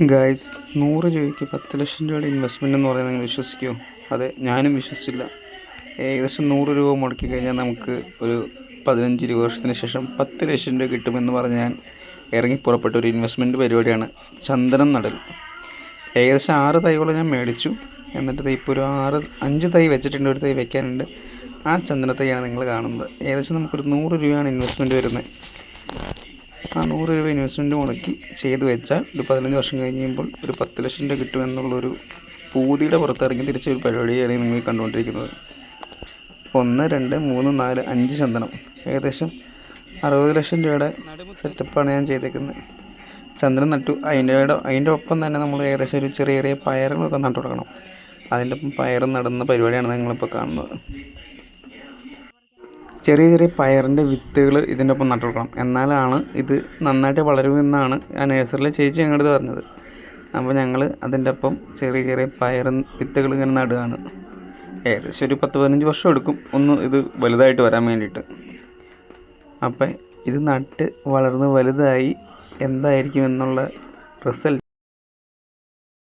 Guys നൂറ് രൂപയ്ക്ക് പത്ത് ലക്ഷം രൂപയുടെ ഇൻവെസ്റ്റ്മെന്റ് എന്ന് പറയുന്നത് നിങ്ങൾ വിശ്വസിക്കുമോ അതെ ഞാനും വിശ്വസിച്ചില്ല. ഏകദേശം നൂറ് രൂപ മുടക്കി കഴിഞ്ഞാൽ നമുക്ക് ഒരു പതിനഞ്ച് ഇരുപത് വർഷത്തിന് ശേഷം പത്ത് ലക്ഷം രൂപ കിട്ടുമെന്ന് പറഞ്ഞ് ഞാൻ ഇറങ്ങി പുറപ്പെട്ട ഒരു ഇൻവെസ്റ്റ്മെന്റ് പരിപാടിയാണ് ചന്ദനം നടൽ. ഏകദേശം ആറ് തൈകളും ഞാൻ മേടിച്ചു. എന്നിട്ട് ഇപ്പോൾ ഒരു ആറ് അഞ്ച് തൈ വെച്ചിട്ടുണ്ട് ഒരു തൈ വെക്കാനുണ്ട്. ആ ചന്ദന തൈയാണ് നിങ്ങൾ കാണുന്നത്. ഏകദേശം നമുക്കൊരു നൂറ് രൂപയാണ് ഇൻവെസ്റ്റ്മെന്റ് വരുന്നത്. ആ നൂറ് രൂപ ഇൻവെസ്റ്റ്മെന്റ് മുടക്കി ചെയ്തു വെച്ചാൽ ഒരു പതിനഞ്ച് വർഷം കഴിയുമ്പോൾ ഒരു പത്ത് ലക്ഷം രൂപ കിട്ടുമെന്നുള്ളൊരു പൂതിയുടെ പുറത്തിറങ്ങി തിരിച്ച ഒരു പരിപാടിയാണ് നിങ്ങൾ കണ്ടുകൊണ്ടിരിക്കുന്നത്. ഒന്ന് രണ്ട് മൂന്ന് നാല് അഞ്ച് ചന്ദനം. ഏകദേശം അറുപത് ലക്ഷം രൂപയുടെ സെറ്റപ്പാണ് ഞാൻ ചെയ്തേക്കുന്നത്. ചന്ദനം നട്ടു. അതിന്റെ അതിന്റെ ഒപ്പം തന്നെ നമ്മൾ ഏകദേശം ഒരു ചെറിയ ചെറിയ പയറുകളൊക്കെ നട്ടു കൊടുക്കണം അതിന്റെ ഒപ്പം പയർ നടുന്ന പരിപാടിയാണ് നിങ്ങളിപ്പോൾ കാണുന്നത്. ചെറിയ ചെറിയ പയറിന്റെ വിത്തുകൾ ഇതിന്റെ ഒപ്പം നട്ടു കൊടുക്കണം എന്നാലാണ് ഇത് നന്നായിട്ട് വളരുമെന്നാണ് ആ നഴ്സറിയിലെ ചേച്ചി ഞങ്ങളുടെ പറഞ്ഞത്. അപ്പോൾ ഞങ്ങൾ അതിന്റെ ഒപ്പം ചെറിയ ചെറിയ പയർ വിത്തുകൾ ഇങ്ങനെ നടുകയാണ്. ഏകദേശം ഒരു പത്ത് പതിനഞ്ച് വർഷം എടുക്കും ഒന്ന് ഇത് വലുതായിട്ട് വരാൻ വേണ്ടിയിട്ട്. അപ്പം ഇത് നട്ട് വളർന്ന് വലുതായി എന്തായിരിക്കും എന്നുള്ള റിസൾട്ട്